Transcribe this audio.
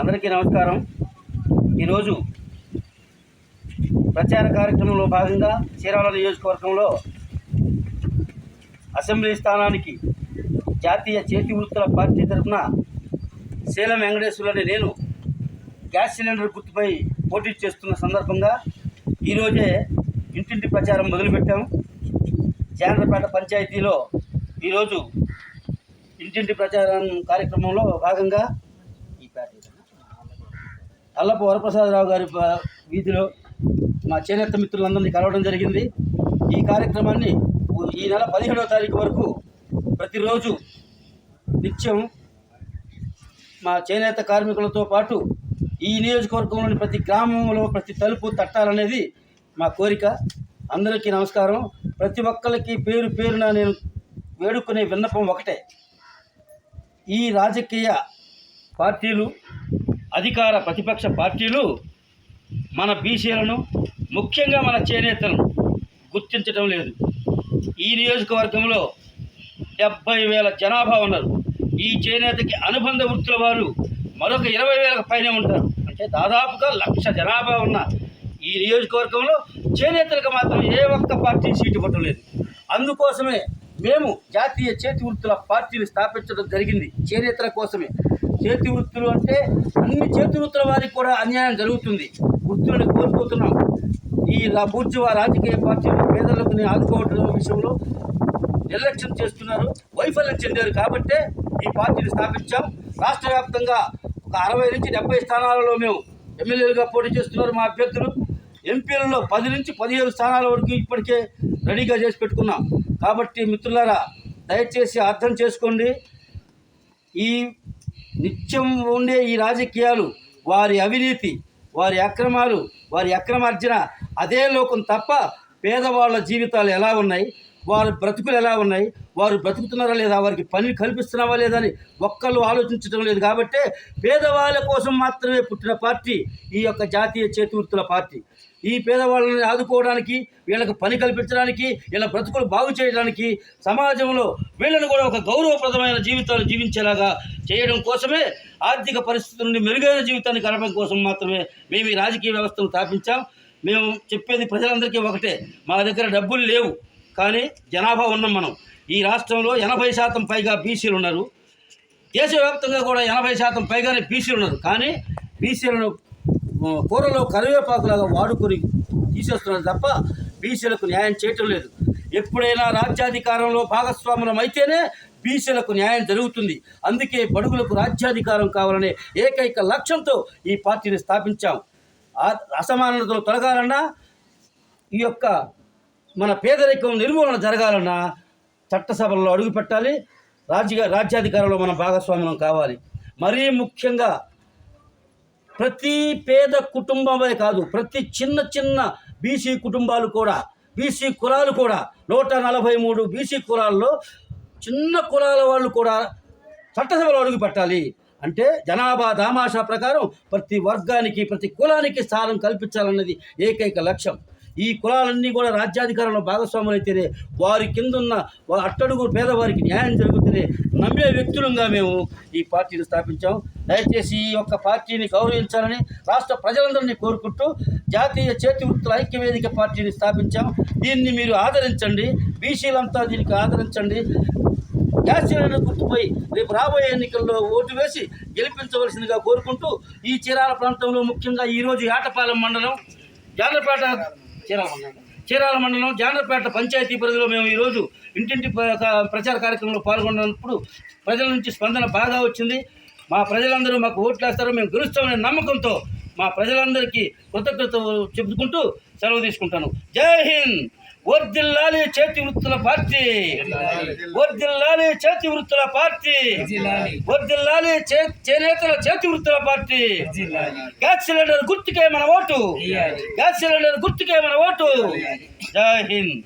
అందరికీ నమస్కారం. ఈరోజు ప్రచార కార్యక్రమంలో భాగంగా చీరాల నియోజకవర్గంలో అసెంబ్లీ స్థానానికి జాతీయ చేతి వృత్తుల పార్టీ తరఫున శీలం వెంకటేశ్వరులని నేను గ్యాస్ సిలిండర్ గుర్తుపై పోటీ చేస్తున్న సందర్భంగా ఈరోజే ఇంటింటి ప్రచారం మొదలుపెట్టాము జానపేట పంచాయతీలో ఈరోజు ఇంటింటి ప్రచారం కార్యక్రమంలో భాగంగా ఈ అల్లపు వరప్రసాదరావు గారి వీధిలో మా చేనేత మిత్రులందరినీ కలవడం జరిగింది. ఈ కార్యక్రమాన్ని ఈ నెల పదిహేడవ తారీఖు వరకు ప్రతిరోజు నిత్యం మా చేనేత కార్మికులతో పాటు ఈ నియోజకవర్గంలోని ప్రతి గ్రామంలో ప్రతి తలుపు తట్టాలనేది మా కోరిక. అందరికీ నమస్కారం. ప్రతి ఒక్కరికి పేరు పేరున నేను వేడుకునే విన్నపం ఒకటే. ఈ రాజకీయ పార్టీలు అధికార ప్రతిపక్ష పార్టీలు మన బీసీలను ముఖ్యంగా మన చేనేతలను గుర్తించడం లేదు. ఈ నియోజకవర్గంలో డెబ్బై వేల జనాభా ఉన్నారు. ఈ చేనేతకి అనుబంధ వృత్తుల వారు మరొక ఇరవై వేలకు పైనే ఉంటారు. అంటే దాదాపుగా లక్ష జనాభా ఉన్న ఈ నియోజకవర్గంలో చేనేతలకు మాత్రం ఏ ఒక్క పార్టీ సీటు పట్టలేదు. అందుకోసమే మేము జాతీయ చేతి వృత్తుల పార్టీని స్థాపించడం జరిగింది చేనేతల కోసమే. చేతి వృత్తులు అంటే అన్ని చేతి వృత్తుల వారికి కూడా అన్యాయం జరుగుతుంది. వృత్తులను కోల్పోతున్నాం. ఈ బూర్జువా రాజకీయ పార్టీలు పేదలకు ఆదుకోవడం విషయంలో నిర్లక్ష్యం చేస్తున్నారు. వైఫల్యం చెందారు కాబట్టే ఈ పార్టీని స్థాపించాం. రాష్ట్ర వ్యాప్తంగా ఒక అరవై నుంచి డెబ్బై స్థానాలలో మేము ఎమ్మెల్యేలుగా పోటీ చేస్తున్నారు మా అభ్యర్థులు. ఎంపీలలో పది నుంచి పదిహేను స్థానాల వరకు ఇప్పటికే రెడీగా చేసి పెట్టుకున్నాం. కాబట్టి మిత్రులారా దయచేసి అర్థం చేసుకోండి. ఈ నిత్యం ఉండే ఈ రాజకీయాలు వారి అవినీతి వారి అక్రమాలు వారి అక్రమార్జన అదే లోకం తప్ప పేదవాళ్ళ జీవితాలు ఎలా ఉన్నాయి? వారి బ్రతుకులు ఎలా ఉన్నాయి? వారు బ్రతుకుతున్నారా లేదా? వారికి పని కల్పిస్తున్నావా లేదా అని ఒక్కళ్ళు ఆలోచించడం లేదు కాబట్టి పేదవాళ్ళ కోసం మాత్రమే పుట్టిన పార్టీ ఈ యొక్క జాతీయ చేతివృత్తుల పార్టీ. ఈ పేదవాళ్ళని ఆదుకోవడానికి వీళ్ళకి పని కల్పించడానికి వీళ్ళ బ్రతుకులు బాగు చేయడానికి సమాజంలో వీళ్ళను కూడా ఒక గౌరవప్రదమైన జీవితాలు జీవించేలాగా చేయడం కోసమే ఆర్థిక పరిస్థితి నుండి మెరుగైన జీవితాన్ని గడపడం కోసం మాత్రమే మేము ఈ రాజకీయ వ్యవస్థను స్థాపించాం. మేము చెప్పేది ప్రజలందరికీ ఒకటే మా దగ్గర డబ్బులు లేవు. కానీ జనాభా ఉన్నాం మనం. ఈ రాష్ట్రంలో ఎనభై శాతం పైగా బీసీలు ఉన్నారు. దేశవ్యాప్తంగా కూడా ఎనభై శాతం పైగానే బీసీలు ఉన్నారు. కానీ బీసీలను కూరలో కరివేపాకులాగా వాడుకొని తీసేస్తున్నారు తప్ప బీసీలకు న్యాయం చేయటం లేదు. ఎప్పుడైనా రాజ్యాధికారంలో భాగస్వామ్యం అయితేనే బీసీలకు న్యాయం జరుగుతుంది. అందుకే బడుగులకు రాజ్యాధికారం కావాలనే ఏకైక లక్ష్యంతో ఈ పార్టీని స్థాపించాం. అసమానతలు తొలగాలన్నా ఈ యొక్క మన పేదరికం నిర్మూలన జరగాలన్నా చట్టసభల్లో అడుగుపెట్టాలి రాజ్య రాజ్యాధికారంలో మన భాగస్వామ్యం కావాలి. మరీ ముఖ్యంగా ప్రతి పేద కుటుంబమే కాదు ప్రతి చిన్న చిన్న బీసీ కుటుంబాలు కూడా బీసీ కులాలు కూడా నూట నలభై మూడు బీసీ కులాల్లో చిన్న కులాల వాళ్ళు కూడా చట్టసభలో అడుగు పెట్టాలి. అంటే జనాభా దామాషా ప్రకారం ప్రతి వర్గానికి ప్రతి కులానికి స్థానం కల్పించాలన్నది ఏకైక లక్ష్యం. ఈ కులాలన్నీ కూడా రాజ్యాధికారంలో భాగస్వాములైతేనే వారి కిందున్న ఉన్న అట్టడుగు పేదవారికి న్యాయం జరుగుతూనే నమ్మే వ్యక్తులంగా మేము ఈ పార్టీని స్థాపించాం. దయచేసి ఈ యొక్క పార్టీని గౌరవించాలని రాష్ట్ర ప్రజలందరినీ కోరుకుంటూ జాతీయ చేతి వృత్తుల ఐక్యవేదిక పార్టీని స్థాపించాం. దీన్ని మీరు ఆదరించండి. బీసీలంతా దీనికి ఆదరించండి. గ్యాస్ సిలిండర్ గుర్తుపై రేపు రాబోయే ఎన్నికల్లో ఓటు వేసి గెలిపించవలసిందిగా కోరుకుంటూ ఈ చీరాల ప్రాంతంలో ముఖ్యంగా ఈరోజు ఏటపాలెం మండలం. జానపేట చీరాల మండలం. చీరాల మండలం జానపేట పంచాయతీ పరిధిలో మేము ఈరోజు ఇంటింటి ప్ర- ప్రచార కార్యక్రమంలో పాల్గొన్నప్పుడు ప్రజల నుంచి స్పందన బాగా వచ్చింది. మా ప్రజలందరూ మాకు ఓట్లు వేస్తారు మేము గెలుస్తామనే నమ్మకంతో మా ప్రజలందరికీ కృతజ్ఞత చెప్పుకుంటూ సెలవు తీసుకుంటాను. జై హింద్! వర్దిల్లాలి చేతి వృత్తుల పార్టీ. వర్దిల్లాలి చేతి వృత్తుల పార్టీ. వర్దిల్లాలి చేనేతల చేతి వృత్తుల పార్టీ. గ్యాస్ సిలిండర్ గుర్తుకే మన ఓటు. గ్యాస్ సిలిండర్ గుర్తుకే మన ఓటు. జై హింద్.